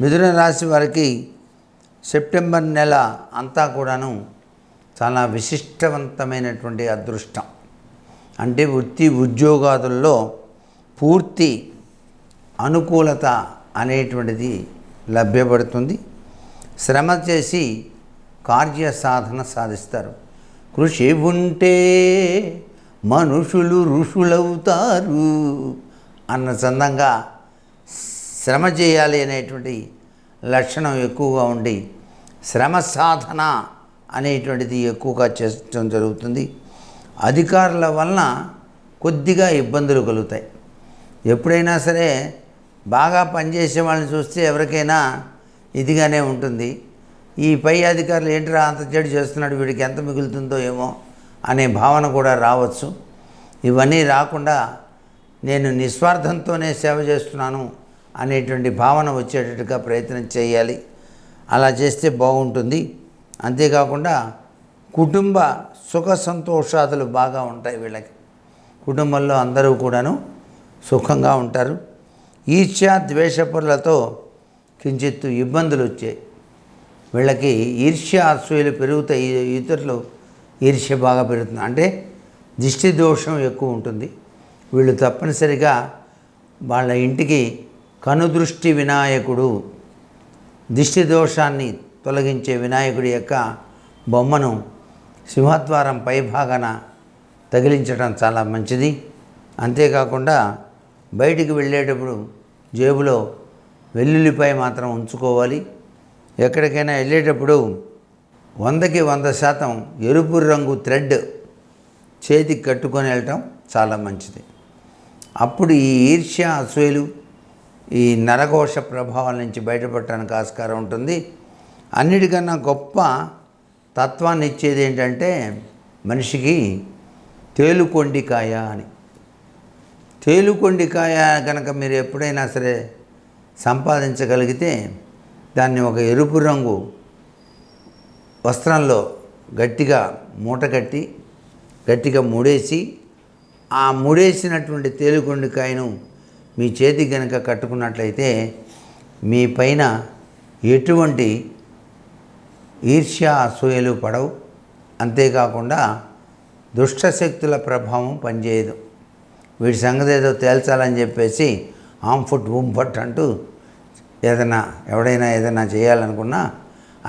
మిథున రాశి వారికి సెప్టెంబర్ నెల అంతా కూడాను చాలా విశిష్టవంతమైనటువంటి అదృష్టం. అంటే వృత్తి ఉద్యోగాదుల్లో పూర్తి అనుకూలత అనేటువంటిది లభ్యపడుతుంది. శ్రమ చేసి కార్య సాధన సాధిస్తారు. కృషి ఉంటే మనుషులు ఋషులవుతారు అన్న చందంగా శ్రమ చేయాలి అనేటువంటి లక్షణం ఎక్కువగా ఉండి శ్రమ సాధన అనేటువంటిది ఎక్కువగా చేయడం జరుగుతుంది. అధికారుల వలన కొద్దిగా ఇబ్బందులు కలుగుతాయి. ఎప్పుడైనా సరే బాగా పనిచేసే వాళ్ళని చూస్తే ఎవరికైనా ఇదిగానే ఉంటుంది. ఈ పై అధికారులు ఏంటిరా అంత చెడు చేస్తున్నాడు వీడికి ఎంత మిగులుతుందో ఏమో అనే భావన కూడా రావచ్చు. ఇవన్నీ రాకుండా నేను నిస్వార్థంతోనే సేవ చేస్తున్నాను అనేటువంటి భావన వచ్చేటట్టుగా ప్రయత్నం చేయాలి. అలా చేస్తే బాగుంటుంది. అంతేకాకుండా కుటుంబ సుఖ సంతోషాదులు బాగా ఉంటాయి వీళ్ళకి. కుటుంబంలో అందరూ కూడాను సుఖంగా ఉంటారు. ఈర్ష్య ద్వేషపరులతో కించిత్తు ఇబ్బందులు వచ్చాయి. వీళ్ళకి ఈర్ష్య అసూయలు పెరుగుతాయి. ఇతరులు ఈర్ష్య బాగా పెరుగుతుంది. అంటే దిష్టి దోషం ఎక్కువ ఉంటుంది. వీళ్ళు తప్పనిసరిగా వాళ్ళ ఇంటికి కనుదృష్టి వినాయకుడు దిష్టి దోషాన్ని తొలగించే వినాయకుడి యొక్క బొమ్మను సింహద్వారం పై భాగాన తగిలించడం చాలా మంచిది. అంతేకాకుండా బయటికి వెళ్ళేటప్పుడు జేబులో వెల్లుల్లిపాయ మాత్రం ఉంచుకోవాలి. ఎక్కడికైనా వెళ్ళేటప్పుడు వందకి వంద శాతం ఎరుపు రంగు థ్రెడ్ చేతికి కట్టుకొని వెళ్ళటం చాలా మంచిది. అప్పుడు ఈ ఈర్ష్య అసూయలు ఈ నరఘోష ప్రభావాల నుంచి బయటపడటానికి ఆస్కారం ఉంటుంది. అన్నిటికన్నా గొప్ప తత్వాన్ని ఇచ్చేది ఏంటంటే మనిషికి తేలుకొండికాయ అని. తేలుకొండికాయ కనుక మీరు ఎప్పుడైనా సరే సంపాదించగలిగితే దాన్ని ఒక ఎరుపు రంగు వస్త్రంలో గట్టిగా మూట కట్టి గట్టిగా ముడేసి ఆ ముడేసినటువంటి తేలుకొండికాయను మీ చేతికి కనుక కట్టుకున్నట్లయితే మీ పైన ఎటువంటి ఈర్ష్య అసూయలు పడవు. అంతేకాకుండా దుష్టశక్తుల ప్రభావం పనిచేయదు. వీడి సంగతి ఏదో తేల్చాలని చెప్పేసి ఆమ్ ఫుట్ ఉమ్ ఫట్ అంటూ ఏదైనా ఎవడైనా ఏదైనా చేయాలనుకున్నా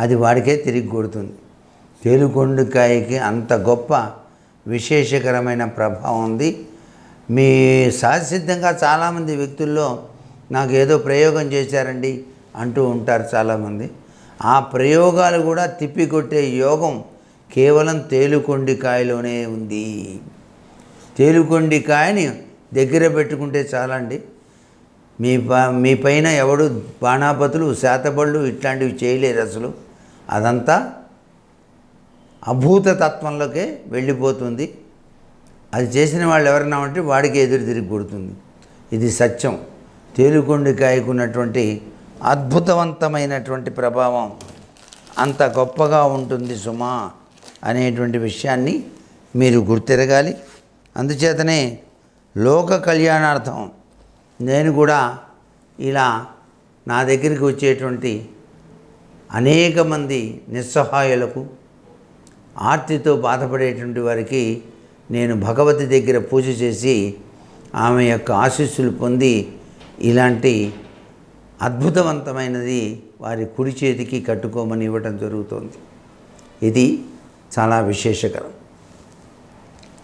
అది వాడికే తిరిగి కొడుతుంది. తేలుకొండకాయకి అంత గొప్ప విశేషకరమైన ప్రభావం ఉంది. మీ సహసిద్ధంగా చాలామంది వ్యక్తుల్లో నాకు ఏదో ప్రయోగం చేశారండి అంటూ ఉంటారు చాలామంది. ఆ ప్రయోగాలు కూడా తిప్పికొట్టే యోగం కేవలం తేలుకొండికాయలోనే ఉంది. తేలుకొండికాయని దగ్గర పెట్టుకుంటే చాలండి. మీ ప మీ పైన ఎవడు బాణాపతులు శాతబళ్ళు ఇట్లాంటివి చేయలేరు అసలు. అదంతా అభూత తత్వంలోకే వెళ్ళిపోతుంది. అది చేసిన వాళ్ళు ఎవరన్నా ఉంటే వాడికి ఎదురు తిరిగి కొడుతుంది. ఇది సత్యం. తేలుకొండికాయకున్నటువంటి అద్భుతవంతమైనటువంటి ప్రభావం అంత గొప్పగా ఉంటుంది సుమా అనేటువంటి విషయాన్ని మీరు గుర్తెరగాలి. అందుచేతనే లోక కళ్యాణార్థం నేను కూడా ఇలా నా దగ్గరికి వచ్చేటువంటి అనేక మంది నిస్సహాయులకు ఆర్తితో బాధపడేటువంటి వారికి నేను భగవతి దగ్గర పూజ చేసి ఆమె యొక్క ఆశీస్సులు పొంది ఇలాంటి అద్భుతవంతమైనది వారి కుడి చేతికి కట్టుకోమని ఇవ్వటం జరుగుతోంది. ఇది చాలా విశేషకరం.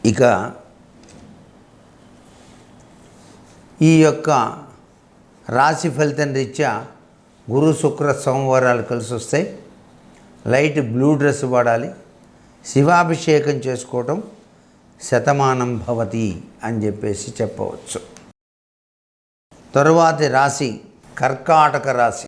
ఇక ఈ యొక్క రాశి ఫలితం రీత్యా గురు శుక్ర సోమవారాలు కలిసి వస్తాయి. లైట్ బ్లూ డ్రెస్ వాడాలి. శివాభిషేకం చేసుకోవటం శతమానం భవతి అని చెప్పేసి చెప్పవచ్చు. తరువాతి రాశి కర్కాటక రాశి.